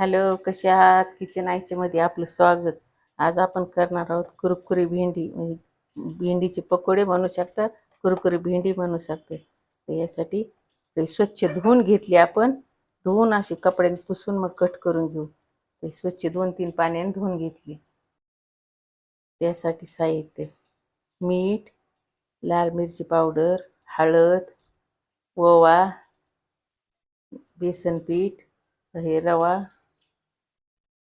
Hello कसे आहात? Kitchen आयच्यामध्ये आपलं स्वागत. आज आपण करणार आहोत कुरकुरी भेंडी म्हणजे भेंडीचे पकोडे बनवू शकता कुरकुरी भेंडी बनवू शकते तर यासाठी स्वच्छ धुवून घेतली आपण. धुवून अशी कपड्याने पुसून मग कट करून घेऊ. ते स्वच्छ दोन तीन पाण्याने धुवून घेतली. त्यासाठी साहित्य मीठ लाल मिरची पावडर हळद ओवा बेसन पीठ हे रवा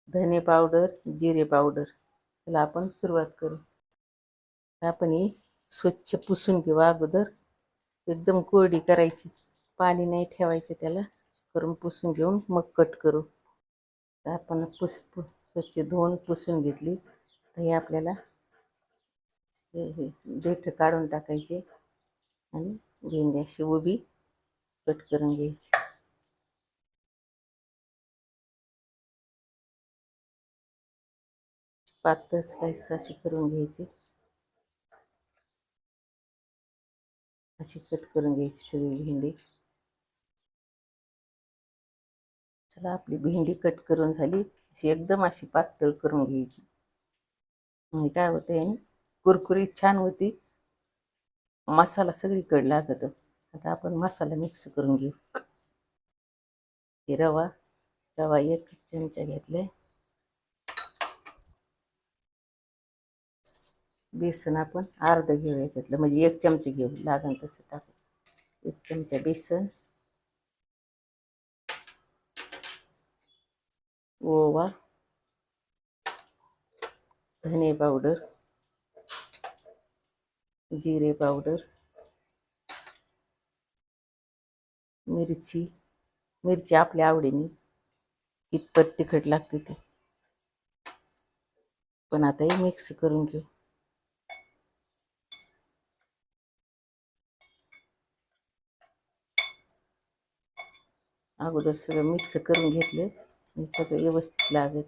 धने पावडर जिरे पावडर त्याला आपण सुरुवात करू. आपण ही स्वच्छ पुसून घेऊ अगोदर. एकदम कोरडी करायची. पाणी नाही ठेवायचं त्याला. करून पुसून घेऊन मग कट करू. आपण पुस पु स्वच्छ धुवून पुसून घेतली. तर हे आपल्याला हे हे देठ काढून टाकायचे आणि भेंडी अशी उभी कट करून घ्यायची. पातळ स्लाइस अशी करून घ्यायची. अशी कट करून घ्यायची सगळी भेंडी. चला आपली भेंडी कट करून झाली. अशी एकदम अशी पातळ करून घ्यायची. म्हणजे काय होते कुरकुरी छान होती. मसाला सगळीकडे लागत. आता आपण मसाला मिक्स करून घेऊ. हे रवा रवा एक चमचा घेतलाय. बेसन आपण अर्ध घेऊ याच्यातलं. म्हणजे एक चमचे घेऊ. लागन तसं टाकू. एक चमचा बेसन. ओवा. धने पावडर. जिरे पावडर. मिरची. मिरची आपल्या आवडीने कितपत तिखट लागते ते. पण आता हे मिक्स करून घेऊ. अगोदर सगळं मिक्स करून घेतले सगळं व्यवस्थित लागत.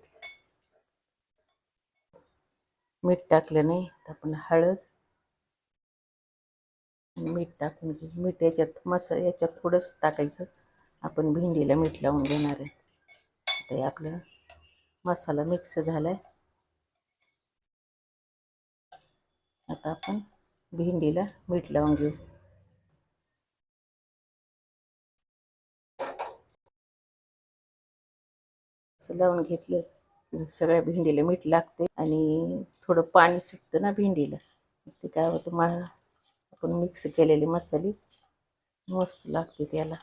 मीठ टाकलं नाही तर आपण हळद मीठ टाकून घेऊ. मीठ याच्यात मसा याच्यात थोडंच टाकायचं. आपण भेंडीला मीठ लावून घेणार आहे. ते आपलं मसाला मिक्स झाला आहे आता आपण भेंडीला मीठ लावून घेऊ. असं लावून घेतलं. सगळ्या भेंडीला मीठ लागते आणि थोडं पाणी सुटतं ना भेंडीला. ते काय होतं मा आपण मिक्स केलेले मसाले मस्त लागते त्याला.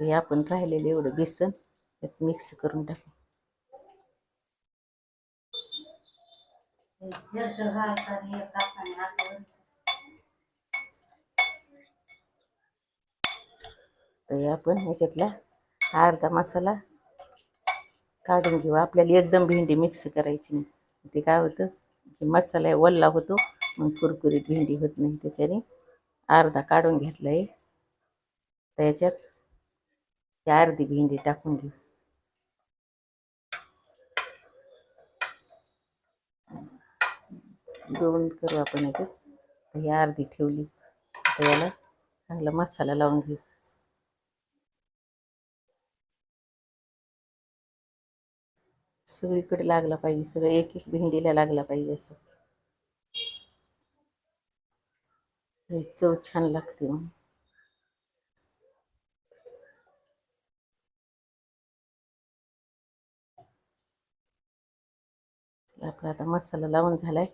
हे आपण राहिलेलं एवढं बेसन त्यात मिक्स करून टाकू. तर आपण ह्याच्यातला अर्धा मसाला काढून घेऊ. आपल्याला एकदम भेंडी मिक्स करायची नाही. ते काय होतं मसाला वल्ला होतो मग कुरकुरीत भेंडी होत नाही. त्याच्याने अर्धा काढून घेतला आहे त्याच्यात ती अर्धी भेंडी टाकून घेऊ. दोन करू आपण याच्यात. ही अर्धी ठेवली. तर याला चांगला मसाला लावून घेऊ. सगळीकडे लागला पाहिजे सगळं एक एक भेंडीला लागला पाहिजे असं. चव छान लागते मग. आपला आता मसाला लावून झालाय.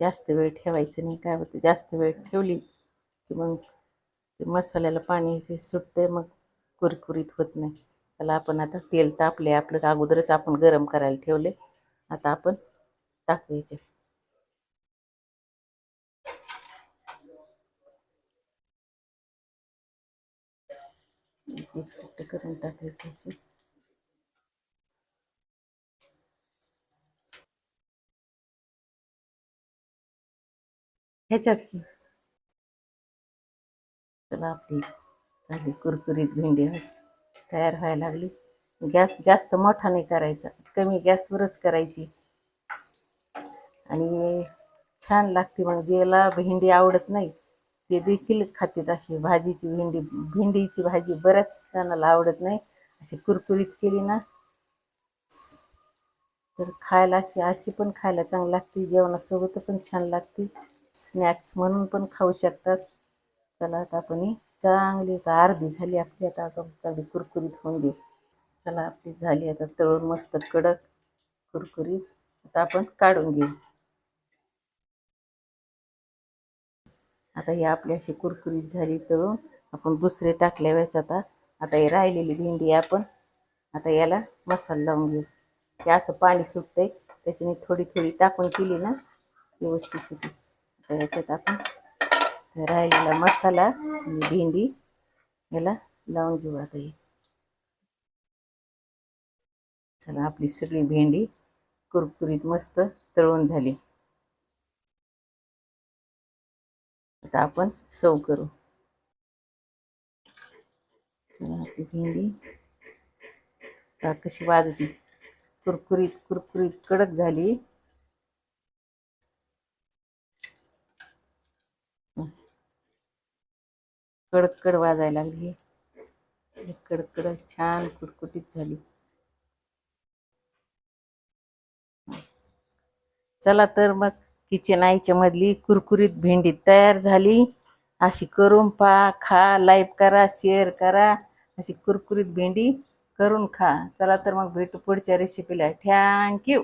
जास्त वेळ ठेवायचं नाही काय होतं जास्त वेळ ठेवली की मग ते मसाल्याला पाणी सुटतंय सुटते मग कुरकुरीत होत नाही. त्याला आपण आता तेल तापले आपलं अगोदरच आपण गरम करायला ठेवले आता आपण टाकायचे एक करून टाकायचे असे ह्याच्यात. चला आपली झाली कुरकुरीत भेंडी. असते तयार व्हायला लागली. गॅस जास्त मोठा नाही करायचा कमी गॅसवरच करायची. आणि छान लागते मग ज्याला भेंडी आवडत नाही ते देखील खातात. अशी भाजीची भेंडी भेंडीची भाजी बऱ्याच जणाला आवडत नाही. अशी कुरकुरीत केली ना तर खायला अशी अशी पण खायला चांगली लागते. जेवणासोबत पण छान लागते. स्नॅक्स म्हणून पण खाऊ शकतात. चला आता आपण चांगली आता अर्धी झाली आपली आता चांगली कुरकुरीत होऊन दे. चला आपली झाली आता तळून मस्त कडक कुरकुरीत. आता आपण काढून घेऊ. आता ही आपली अशी कुरकुरीत झाली तळून आपण दुसरे टाकल्या वेळेस आता आता ही राहिलेली भेंडी आपण आता याला मसाला लावून घेऊ. ते असं पाणी सुटतंय त्याच्याने थोडी थोडी टाकून केली ना व्यवस्थित होती. आता याच्यात आपण राहिलेला मसाला आणि भेंडी याला लावून घेऊ आता हे. चला आपली सगळी भेंडी कुरकुरीत मस्त तळून झाली. आता आपण सव करू. चला आपली भेंडी कशी वाजती? कुरकुरीत कुरकुरीत कडक झाली. कडकड वाजायला लागली. कडकड छान कुटकुटीत झाली. चला तर मग किचन आईच्या मधली कुरकुरीत भेंडी तयार झाली. अशी करून पा खा लाईक करा शेअर करा. अशी कुरकुरीत भेंडी करून खा. चला तर मग भेटू पुढच्या रेसिपीला थँक्यू